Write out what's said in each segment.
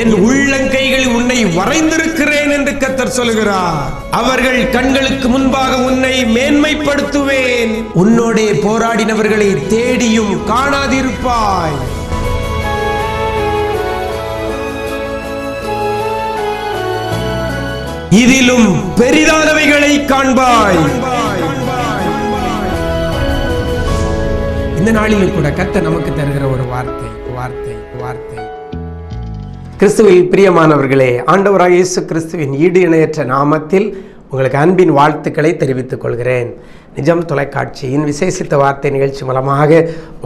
என் உள்ளங்கைகள் உன்னை வரைந்திருக்கிறேன் என்று கத்தர் சொல்கிறார் அவர்கள் கண்களுக்கு முன்பாக உன்னை மேன்மைப்படுத்துவேன். உன்னோடே போராடினவர்களை தேடியும் காணாதிருப்பாய். இதிலும் பெரிதானவைகளை காண்பாய். இந்த நாளிலும் கூட கத்த நமக்கு தருகிற ஒரு வார்த்தை வார்த்தை வார்த்தை. கிறிஸ்துவில் பிரியமானவர்களே ஆண்டவராக இயேசு கிறிஸ்துவின் ஈடு இணையற்ற நாமத்தில் உங்களுக்கு அன்பின் வாழ்த்துக்களை தெரிவித்துக் கொள்கிறேன். நிஜம் தொலைக்காட்சியின் விசேஷித்த வார்த்தை நிகழ்ச்சி மூலமாக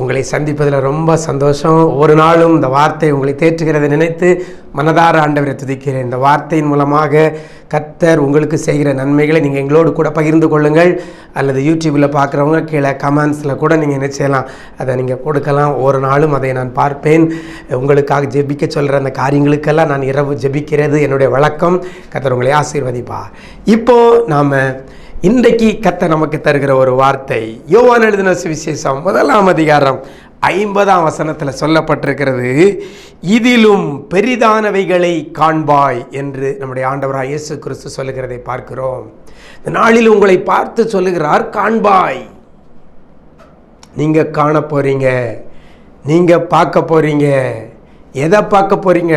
உங்களை சந்திப்பதில் ரொம்ப சந்தோஷம். ஒரு நாளும் இந்த வார்த்தை உங்களை தேற்றுகிறதை நினைத்து மனதார ஆண்டவரை துதிக்கிறேன். இந்த வார்த்தையின் மூலமாக கத்தர் உங்களுக்கு செய்கிற நன்மைகளை நீங்கள் எங்களோடு கூட பகிர்ந்து கொள்ளுங்கள். அல்லது யூடியூப்பில் பார்க்குறவங்க கீழே கமெண்ட்ஸில் கூட நீங்கள் என்ன செய்யலாம் அதை நீங்கள் கொடுக்கலாம். ஒரு நாளும் அதை நான் பார்ப்பேன். உங்களுக்காக ஜெபிக்க சொல்கிற அந்த காரியங்களுக்கெல்லாம் நான் இரவு ஜெபிக்கிறது என்னுடைய வழக்கம். கத்தர் உங்களை ஆசீர்வதிப்பா இப்போ நாம் இன்றைக்கு கத்த நமக்கு தருகிற ஒரு வார்த்தை. யோவான் எழுதின சுவிசேஷம் முதலாம் அதிகாரம் ஐம்பதாம் வசனத்தில் சொல்லப்பட்டிருக்கிறது இதிலும் பெரிதானவைகளை காண்பாய் என்று நம்முடைய ஆண்டவராக இயேசு கிறிஸ்து சொல்லுகிறதை பார்க்கிறோம். இந்த நாளில் உங்களை பார்த்து சொல்லுகிறார் காண்பாய். நீங்கள் காண போகிறீங்க நீங்கள் பார்க்க போகிறீங்க எதை பார்க்க போகிறீங்க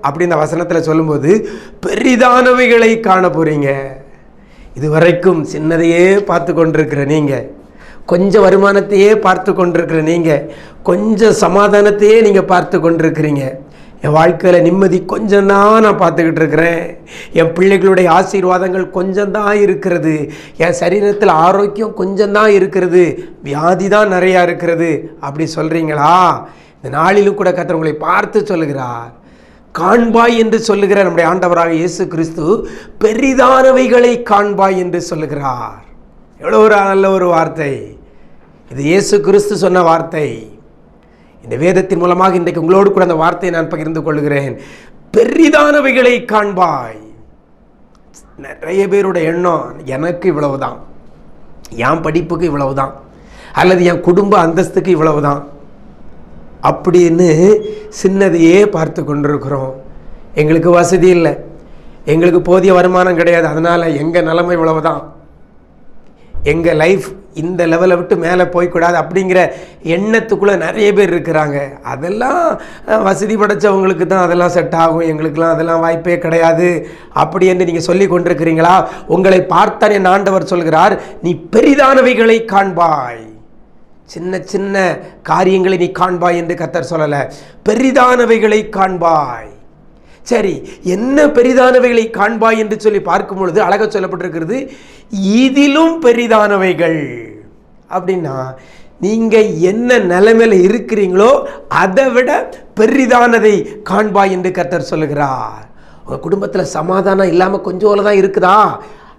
அப்படி இந்த வசனத்தில் சொல்லும்போது பெரிதானவைகளை காண போகிறீங்க இதுவரைக்கும் சின்னதையே பார்த்து கொண்டிருக்கிற நீங்கள் கொஞ்சம் வருமானத்தையே பார்த்து கொண்டிருக்கிற நீங்கள் கொஞ்சம் சமாதானத்தையே நீங்கள் பார்த்து கொண்டிருக்கிறீங்க. என் வாழ்க்கையில் நிம்மதி கொஞ்சம் தான் நான் பார்த்துக்கிட்டு இருக்கிறேன். என் பிள்ளைகளுடைய ஆசீர்வாதங்கள் கொஞ்சம் தான் இருக்கிறது. என் சரீரத்தில் ஆரோக்கியம் கொஞ்சம் தான் இருக்கிறது. வியாதி தான் நிறையா இருக்கிறது. அப்படி சொல்கிறீங்களா இந்த நாளிலும் கூட கத்தர் உங்களை பார்த்து சொல்லுகிறார். காண்பாய் என்று சொல்லுகிற நம்முடைய ஆண்டவராக இயேசு கிறிஸ்து பெரிதானவைகளை காண்பாய் என்று சொல்லுகிறார். எவ்வளோ ஒரு நல்ல ஒரு வார்த்தை. இது இயேசு கிறிஸ்து சொன்ன வார்த்தை. இந்த வேதத்தின் மூலமாக இன்றைக்கு உங்களோடு கூட அந்த வார்த்தையை நான் பகிர்ந்து கொள்கிறேன். பெரிதானவைகளை காண்பாய். நிறைய பேரோட எண்ணம் எனக்கு இவ்வளவுதான். என் படிப்புக்கு இவ்வளவுதான். அல்லது என் குடும்ப அந்தஸ்துக்கு இவ்வளவுதான். அப்படின்னு சின்னதையே பார்த்து கொண்டிருக்கிறோம். எங்களுக்கு வசதி இல்லை. எங்களுக்கு போதிய வருமானம் கிடையாது. அதனால் எங்கள் நிலைமை இவ்வளவுதான். எங்கள் லைஃப் இந்த லெவலை விட்டு மேலே போய்க்கூடாது அப்படிங்கிற எண்ணத்துக்குள்ளே நிறைய பேர் இருக்கிறாங்க. அதெல்லாம் வசதி படைச்சவங்களுக்கு தான் அதெல்லாம் செட் ஆகும். எங்களுக்கெல்லாம் அதெல்லாம் வாய்ப்பே கிடையாது. அப்படி என்று நீங்கள் சொல்லி கொண்டிருக்கிறீங்களா? உங்களை பார்த்தானே ஆண்டவர் சொல்கிறார் நீ பெரிதானவைகளை காண்பாய். சின்ன சின்ன காரியங்களை நீ காண்பாய் என்று கத்தர் சொல்லலை. பெரிதானவைகளை காண்பாய். சரி என்ன பெரிதானவைகளை காண்பாய் என்று சொல்லி பார்க்கும் பொழுது அழக சொல்லப்பட்டிருக்கிறது இதிலும் பெரிதானவைகள். அப்படின்னா நீங்கள் என்ன நிலைமையில் இருக்கிறீங்களோ அதை விட பெரிதானதை காண்பாய் என்று கத்தர் சொல்லுகிறார். உங்கள் குடும்பத்தில் சமாதானம் இல்லாமல் கொஞ்சம் தான் இருக்குதா?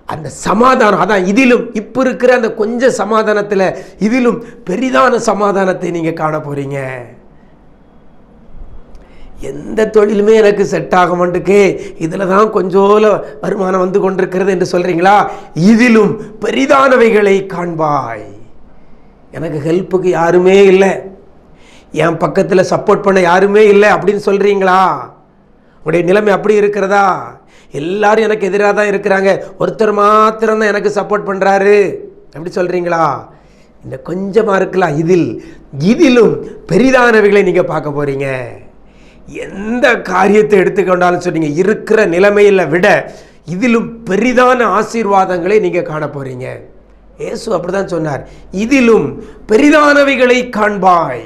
அந்த சமாதானம் அதான் இதிலும் இப்போ இருக்கிற அந்த கொஞ்சம் சமாதானத்தில் இதிலும் பெரிதான சமாதானத்தை நீங்கள் காண போகிறீங்க எந்த தொழிலுமே எனக்கு செட் ஆக மாட்டுக்கே இதில் தான் கொஞ்சோல வருமானம் வந்து கொண்டிருக்கிறது என்று சொல்கிறீங்களா இதிலும் பெரிதானவைகளை காண்பாய். எனக்கு ஹெல்ப்புக்கு யாருமே இல்லை. என் பக்கத்தில் சப்போர்ட் பண்ண யாருமே இல்லை அப்படின்னு சொல்கிறீங்களா உடைய நிலைமை அப்படி இருக்கிறதா? எல்லாரும் எனக்கு எதிராக தான் இருக்கிறாங்க. ஒருத்தர் மாத்திரம் தான் எனக்கு சப்போர்ட் பண்ணுறாரு அப்படி சொல்கிறீங்களா இந்த கொஞ்சமாக இருக்கலாம். இதில் இதிலும் பெரிதானவைகளை நீங்கள் பார்க்க போகிறீங்க எந்த காரியத்தை எடுத்துக்கொண்டாலும் சொன்னீங்க இருக்கிற நிலைமையில் விட இதிலும் பெரிதான ஆசீர்வாதங்களை நீங்கள் காண போகிறீங்க இயேசு அப்படிதான் சொன்னார். இதிலும் பெரிதானவைகளை காண்பாய்.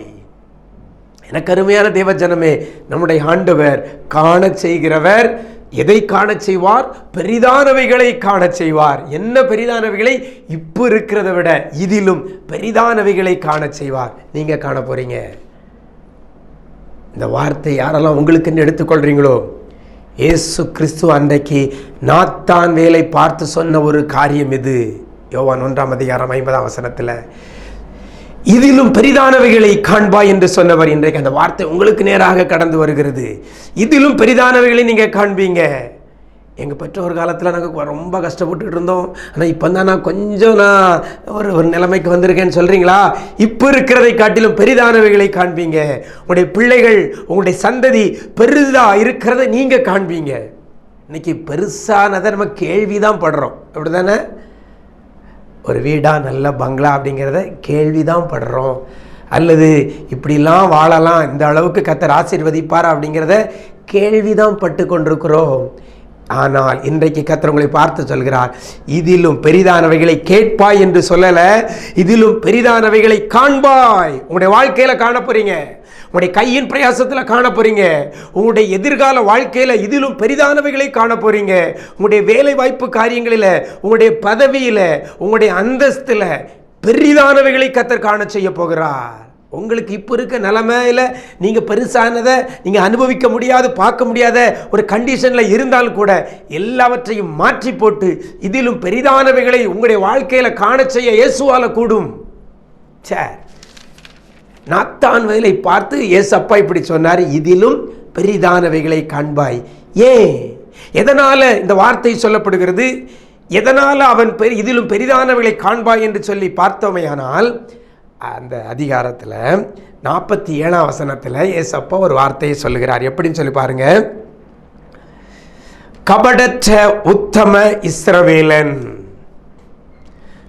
எனக்கு அருமையான தேவ ஜனமே நம்முடைய ஆண்டவர் காண செய்கிறவர் எதை காணச் செய்வார்? பெரிதானவைகளை காணச் செய்வார். என்ன பெரிதானவைகளை? இப்போ இருக்கிறத விட இதிலும் பெரிதானவைகளை காணச் செய்வார். நீங்க காண போறீங்க. இந்த வார்த்தை யாரெல்லாம் உங்களுக்குன்னு எடுத்துக்கொள்றீங்களோ? இயேசு கிறிஸ்து அன்றைக்கு நாத்தான் வேலை பார்த்து சொன்ன ஒரு காரியம் இது. யோவான் ஒன்றாம் அதிகாரம் ஐம்பதாம் வசனத்தில். இதிலும் பெரிதானவைகளை காண்பாய் என்று சொன்னவர் இன்றைக்கு அந்த வார்த்தை உங்களுக்கு நேராக கடந்து வருகிறது. இதிலும் பெரிதானவைகளை நீங்கள் காண்பீங்க. எங்கள் பெற்றோர் காலத்தில் நாங்கள் ரொம்ப கஷ்டப்பட்டுட்டு இருந்தோம். ஆனால் இப்போ தான் நான் கொஞ்சம் நான் ஒரு ஒரு நிலைமைக்கு வந்திருக்கேன்னு சொல்கிறீங்களா இப்போ இருக்கிறதை காட்டிலும் பெரிதானவைகளை காண்பீங்க. உங்களுடைய பிள்ளைகள் உங்களுடைய சந்ததி பெரிதாக இருக்கிறத நீங்கள் காண்பீங்க. இன்னைக்கு பெருசானதை நம்ம கேள்வி தான் படுறோம். அப்படி தானே ஒரு வீடாக நல்ல பங்களா அப்படிங்கிறத கேள்வி தான் படுறோம். அல்லது இப்படிலாம் வாழலாம் இந்த அளவுக்கு கத்தர் ஆசீர்வதிப்பார் அப்படிங்கிறத கேள்வி தான் பட்டு கொண்டிருக்கிறோம் ஆனால் இன்றைக்கு கத்திரவங்களை பார்த்து சொல்கிறார் இதிலும் பெரிதானவைகளை கேட்பாய் என்று சொல்லலை இதிலும் பெரிதானவைகளை காண்பாய். உங்களுடைய வாழ்க்கையில் காண உங்களுடைய கையின் பிரயாசத்தில் காண போறீங்க. உங்களுடைய எதிர்கால வாழ்க்கையில் இதிலும் பெரிதானவைகளை காண போறீங்க. உங்களுடைய வேலை வாய்ப்பு காரியங்களில் உங்களுடைய பதவியில் உங்களுடைய அந்தஸ்தில் பெரிதானவைகளை கத்தர் காண செய்ய போகிறார். உங்களுக்கு இப்போ இருக்க நிலைமையில் நீங்கள் பெருசானதை நீங்கள் அனுபவிக்க முடியாது பார்க்க முடியாத ஒரு கண்டிஷனில் இருந்தாலும் கூட எல்லாவற்றையும் மாற்றி போட்டு இதிலும் பெரிதானவைகளை உங்களுடைய வாழ்க்கையில் காண செய்ய இயேசுவால கூடும். சே நாத்தான் வயலை பார்த்து ஏசப்பா இப்படி சொன்னார் இதிலும் பெரிதானவைகளை காண்பாய். ஏன்? எதனால் இந்த வார்த்தை சொல்லப்படுகிறது? எதனால் அவன் பெரி இதிலும் பெரிதானவைகளை காண்பாய் என்று சொல்லி பார்த்தோமையானால் அந்த அதிகாரத்தில் நாற்பத்தி ஏழாம் வசனத்தில் ஏசப்பா ஒரு வார்த்தையை சொல்லுகிறார். எப்படின்னு சொல்லி பாருங்க. கபடற்ற உத்தம இஸ்ரவேலன்.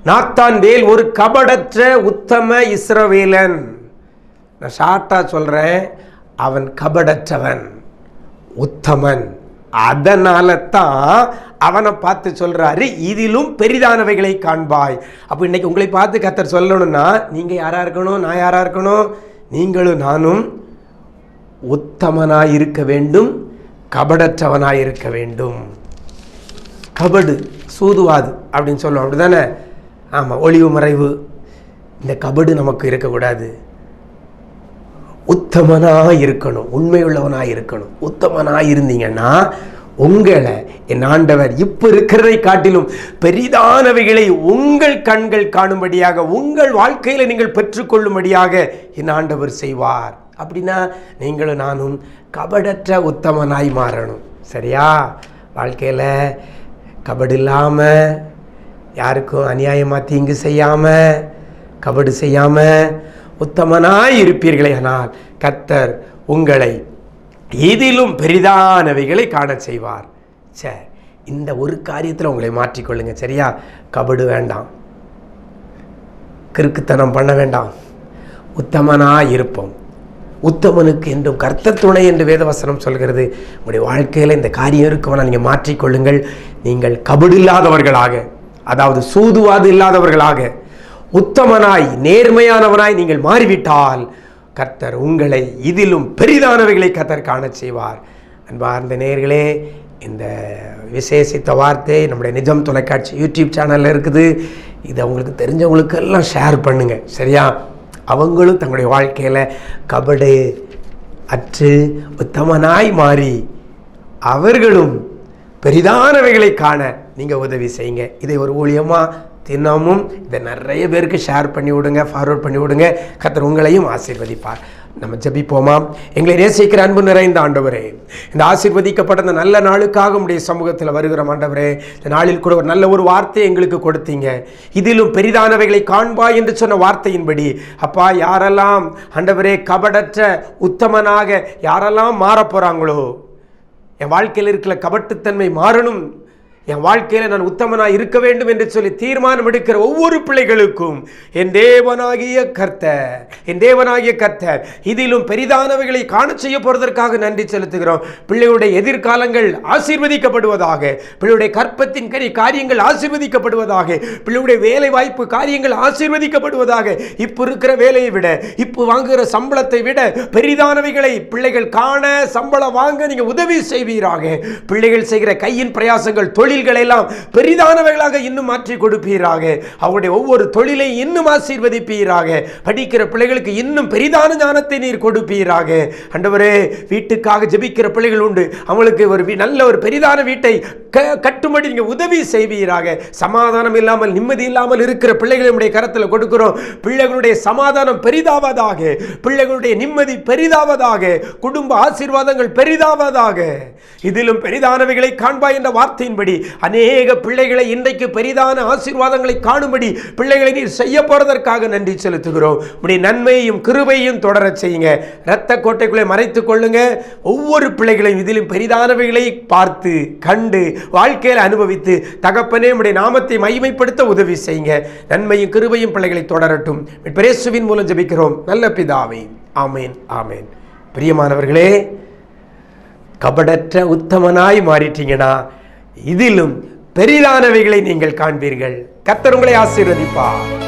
நாத்தான் வேல் ஒரு கபடற்ற உத்தம இஸ்ரவேலன். நான் ஷார்ட்டாக சொல்கிறேன் அவன் கபடற்றவன் உத்தமன். அதனால தான் அவனை பார்த்து சொல்கிறாரு இதிலும் பெரிதானவைகளை காண்பாய். அப்போ இன்னைக்கு உங்களை பார்த்து கத்தர் சொல்லணும்னா நீங்கள் யாராக இருக்கணும் நான் யாராக இருக்கணும்? நீங்களும் நானும் உத்தமனாக இருக்க வேண்டும் கபடற்றவனாக இருக்க வேண்டும். கபடு சூதுவாது அப்படின்னு சொல்லுவோம். அப்படிதானே ஆமாம் ஒளிவு மறைவு. இந்த கபடு நமக்கு இருக்கக்கூடாது. உத்தமனாக இருக்கணும் உண்மையுள்ளவனாக இருக்கணும் உத்தமனாக இருந்தீங்கன்னா உங்களை என் ஆண்டவர் இப்போ இருக்கிறதை காட்டிலும் பெரிதானவைகளை உங்கள் கண்கள் காணும்படியாக உங்கள் வாழ்க்கையில் நீங்கள் பெற்றுக்கொள்ளும்படியாக என் ஆண்டவர் செய்வார். அப்படின்னா நீங்களும் நானும் கபடற்ற உத்தமனாய் மாறணும். சரியா? வாழ்க்கையில் கபடு இல்லாமல் யாருக்கும் அநியாயமாக தீங்கு செய்யாமல் கபடு செய்யாமல் உத்தமனாய் இருப்பீர்களே ஆனால் கத்தர் உங்களை இதிலும் பெரிதானவைகளை காண செய்வார். சே இந்த ஒரு காரியத்தில் உங்களை மாற்றிக்கொள்ளுங்க. சரியா? கபடு வேண்டாம். கிறுக்குத்தனம் பண்ண வேண்டாம். உத்தமனாக இருப்போம் உத்தமனுக்கு என்றும் கர்த்த துணை என்று வேதவசனம் சொல்கிறது. உங்களுடைய வாழ்க்கையில் இந்த காரியம் இருக்குமானால் நீங்கள் மாற்றிக்கொள்ளுங்கள். நீங்கள் கபடு இல்லாதவர்களாக அதாவது சூதுவாது இல்லாதவர்களாக உத்தமனாய் நேர்மையானவனாய் நீங்கள் மாறிவிட்டால் கர்த்தர் உங்களை இதிலும் பெரிதானவைகளை கர்த்தர் காண செய்வார். அன்பார்ந்த நேர்களே இந்த விசேஷித்த வார்த்தை நம்முடைய நிஜம் தொலைக்காட்சி யூடியூப் சேனலில் இருக்குது. இதை அவங்களுக்கு தெரிஞ்சவங்களுக்கு எல்லாம் ஷேர் பண்ணுங்கள் சரியா? அவங்களும் தங்களுடைய வாழ்க்கையில் கபடு அற்று உத்தமனாய் மாறி அவர்களும் பெரிதானவைகளை காண நீங்கள் உதவி செய்யுங்க. இதை ஒரு ஊழியமாக தினமும் இதை நிறைய பேருக்கு ஷேர் பண்ணி விடுங்க ஃபார்வர்ட் பண்ணி விடுங்க. கத்தர் உங்களையும் ஆசீர்வதிப்பார். நம்ம ஜபிப்போமா? எங்களை நேசிக்கிற அன்பு நிறைந்த ஆண்டவரே இந்த ஆசீர்வதிக்கப்பட்ட இந்த நல்ல நாளுக்காக உடைய சமூகத்தில் வருகிற ஆண்டவரே. இந்த நாளில் கூட ஒரு நல்ல ஒரு வார்த்தையை எங்களுக்கு கொடுத்தீங்க. இதிலும் பெரிதானவைகளை காண்பா என்று சொன்ன வார்த்தையின்படி அப்பா யாரெல்லாம் ஆண்டவரே கபடற்ற உத்தமனாக யாரெல்லாம் மாறப் போகிறாங்களோ என் வாழ்க்கையில் இருக்கிற கபட்டுத்தன்மை மாறணும். என் வாழ்க்கையில் நான் உத்தமனாக இருக்க வேண்டும் என்று சொல்லி தீர்மானம் எடுக்கிற ஒவ்வொரு பிள்ளைகளுக்கும் என் தேவனாகிய கர்த்தர் என் தேவனாகிய கர்த்தர் இதிலும் பெரிதானவைகளை காண செய்ய போறதற்காக நன்றி செலுத்துகிறோம். பிள்ளைகளுடைய எதிர்காலங்கள் ஆசீர்வதிக்கப்படுவதாக பிள்ளையுடைய கற்பத்தின் கனி காரியங்கள் ஆசீர்வதிக்கப்படுவதாக பிள்ளையுடைய வேலை வாய்ப்பு காரியங்கள் ஆசீர்வதிக்கப்படுவதாக இப்போ இருக்கிற வேலையை விட இப்போ வாங்குகிற சம்பளத்தை விட பெரிதானவைகளை பிள்ளைகள் காண சம்பளம் வாங்க நீங்க உதவி செய்வீராக. பிள்ளைகள் செய்கிற கையின் பிரயாசங்கள் தொழில் தொழில்களை எல்லாம் பெரிதானவைகளாக இன்னும் மாற்றி கொடுப்பீராக. அவருடைய ஒவ்வொரு தொழிலை இன்னும் ஆசீர்வதிப்பீராக. படிக்கிற பிள்ளைகளுக்கு இன்னும் பெரிதான ஞானத்தை நீர் கொடுப்பீராக. அண்டவரே வீட்டுக்காக ஜபிக்கிற பிள்ளைகள் உண்டு. அவங்களுக்கு ஒரு நல்ல ஒரு பெரிதான வீட்டை க- கட்டும்படி நீங்க உதவி செய்வீராக. சமாதானம் இல்லாமல் நிம்மதி இல்லாமல் இருக்கிற பிள்ளைகளுடைய கரத்தில் கொடுக்கிறோம். பிள்ளைகளுடைய சமாதானம் பெரிதாவதாக. பிள்ளைகளுடைய நிம்மதி பெரிதாவதாக. குடும்ப ஆசீர்வாதங்கள் பெரிதாவதாக. இதிலும் பெரிதானவைகளை காண்பாய் என்ற வார்த்தையின்படி அநேக பிள்ளைகளை இன்றைக்கு பெரிதான ஆசீர்வாதங்களை காணும்படி பிள்ளைகளை நீர் செய்ய போறதற்காக நன்றி செலுத்துகிறோம். உடைய நன்மையையும் கிருபையும் தொடர செய்யுங்க. இரத்த கோட்டைக்குள்ளே மறைத்துக் கொள்ளுங்க. ஒவ்வொரு பிள்ளைகளையும் இதிலும் பெரிதானவைகளை பார்த்து கண்டு வாழ்க்கையில் அனுபவித்து தகப்பனே உடைய நாமத்தை மகிமைப்படுத்த உதவி செய்யுங்க. நன்மையும் கிருபையும் பிள்ளைகளை தொடரட்டும். பிரேசுவின் மூலம் ஜபிக்கிறோம். நல்ல பிதாவை ஆமேன் ஆமேன். பிரியமானவர்களே கபடற்ற உத்தமனாய் மாறிட்டீங்கன்னா இதிலும் பெரிதானவைகளை நீங்கள் காண்பீர்கள். கத்தர் உங்களை ஆசீர்வதிப்பார்.